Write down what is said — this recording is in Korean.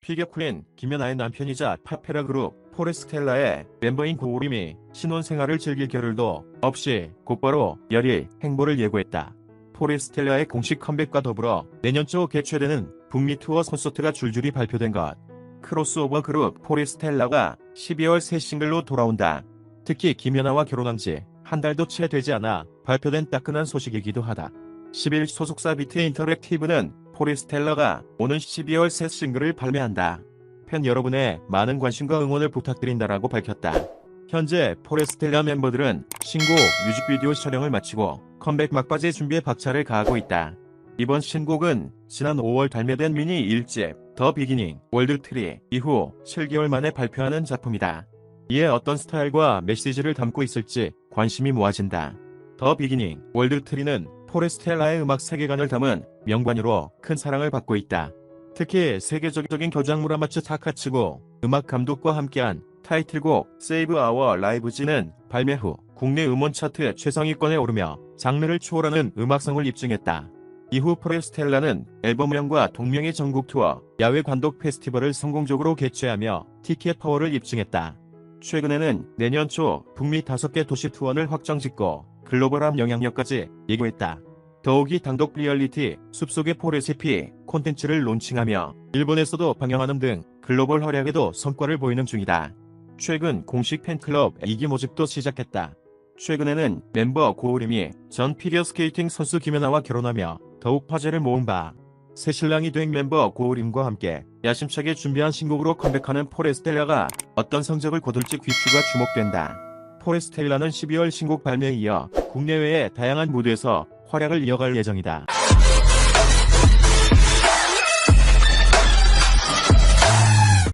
피겨 퀸 김연아의 남편이자 파페라 그룹 포레스텔라의 멤버인 고우림이 신혼생활을 즐길 겨를도 없이 곧바로 열일 행보를 예고했다. 포레스텔라의 공식 컴백과 더불어 내년 초 개최되는 북미 투어 콘서트가 줄줄이 발표된 것. 크로스오버 그룹 포레스텔라가 12월 새 싱글로 돌아온다. 특히 김연아와 결혼한 지 한 달도 채 되지 않아 발표된 따끈한 소식이기도 하다. 10일 소속사 비트 인터랙티브는 포레스텔라가 오는 12월 새 싱글을 발매한다. 팬 여러분의 많은 관심과 응원을 부탁드린다라고 밝혔다. 현재 포레스텔라 멤버들은 신곡 뮤직비디오 촬영을 마치고 컴백 막바지 준비에 박차를 가하고 있다. 이번 신곡은 지난 5월 발매된 미니 1집 더 비기닝 월드 트리 이후 7개월 만에 발표하는 작품이다. 이에 어떤 스타일과 메시지를 담고 있을지 관심이 모아진다. 더 비기닝 월드 트리는 포레스텔라의 음악 세계관을 담은 명반으로 큰 사랑을 받고 있다. 특히 세계적인 교장무라 마츠 타카츠고 음악 감독과 함께한 타이틀곡 세이브 아워 라이브지는 발매 후 국내 음원 차트 최상위권에 오르며 장르를 초월하는 음악성을 입증했다. 이후 포레스텔라는 앨범명과 동명의 전국 투어, 야외 관독 페스티벌을 성공적으로 개최하며 티켓 파워를 입증했다. 최근에는 내년 초 북미 5개 도시 투어를 확정짓고 글로벌한 영향력까지 예고했다. 더욱이 단독 리얼리티 숲속의 포레시피 콘텐츠를 론칭하며 일본에서도 방영하는 등 글로벌 활약에도 성과를 보이는 중이다. 최근 공식 팬클럽 이기 모집도 시작했다. 최근에는 멤버 고우림이 전 피겨스케이팅 선수 김연아와 결혼하며 더욱 화제를 모은 바 새 신랑이 된 멤버 고우림과 함께 야심차게 준비한 신곡으로 컴백하는 포레스텔라가 어떤 성적을 거둘지 귀추가 주목된다. 포레스텔라는 12월 신곡 발매에 이어 국내외의 다양한 무대에서 활약을 이어갈 예정이다.